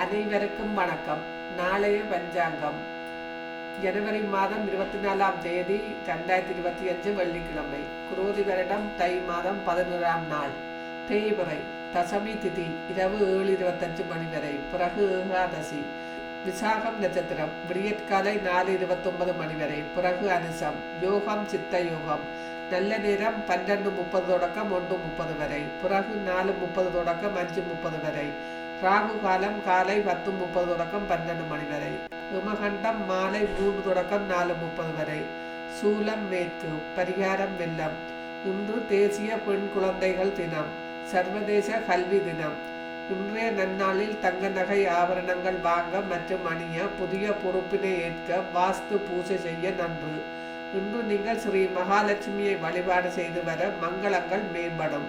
அனைவருக்கும் வணக்கம். நாளைய பஞ்சாங்கம். ஜனவரி மாதம் இருபத்தி நாலாம் தேதி ரெண்டாயிரத்தி இருபத்தி அஞ்சு வெள்ளிக்கிழமை. குரோதி வருடம் தை மாதம் பதினோராம் நாள். தேய்பிறை தசமி திதி இரவு ஏழு இருபத்தஞ்சு மணி வரை. பிறகு ஏகாதசி. விசாகம் நட்சத்திரம் விடியற்காலை நாலு இருபத்தொன்பது மணி வரை. பிறகு அனுசம் யோகம் சித்த யோகம். நல்ல நேரம் பன்னெண்டு முப்பது தொடக்கம் ஒன்று முப்பது வரை. பிறகு நாலு முப்பது தொடக்கம் அஞ்சு முப்பது வரை. ராகு காலம் காலை பத்து முப்பது தொடக்கம் பன்னெண்டு மணி வரை. உமகண்டம் மாலை மூன்று தொடக்கம் நாலு முப்பது வரை. சூலம் மேற்கு பரிகாரம் வெள்ளம். இன்று தேசிய பெண் குழந்தைகள் தினம். சர்வதேச கல்வி தினம். இன்றைய நன்னாளில் தங்க நகை ஆபரணங்கள் வாங்க மற்றும் அணிய புதிய பொறுப்பினை ஏற்க வாஸ்து பூஜை செய்ய நன்று. இன்று நீங்கள் ஸ்ரீ மகாலட்சுமியை வழிபாடு செய்து வர மங்களங்கள் மேம்படும்.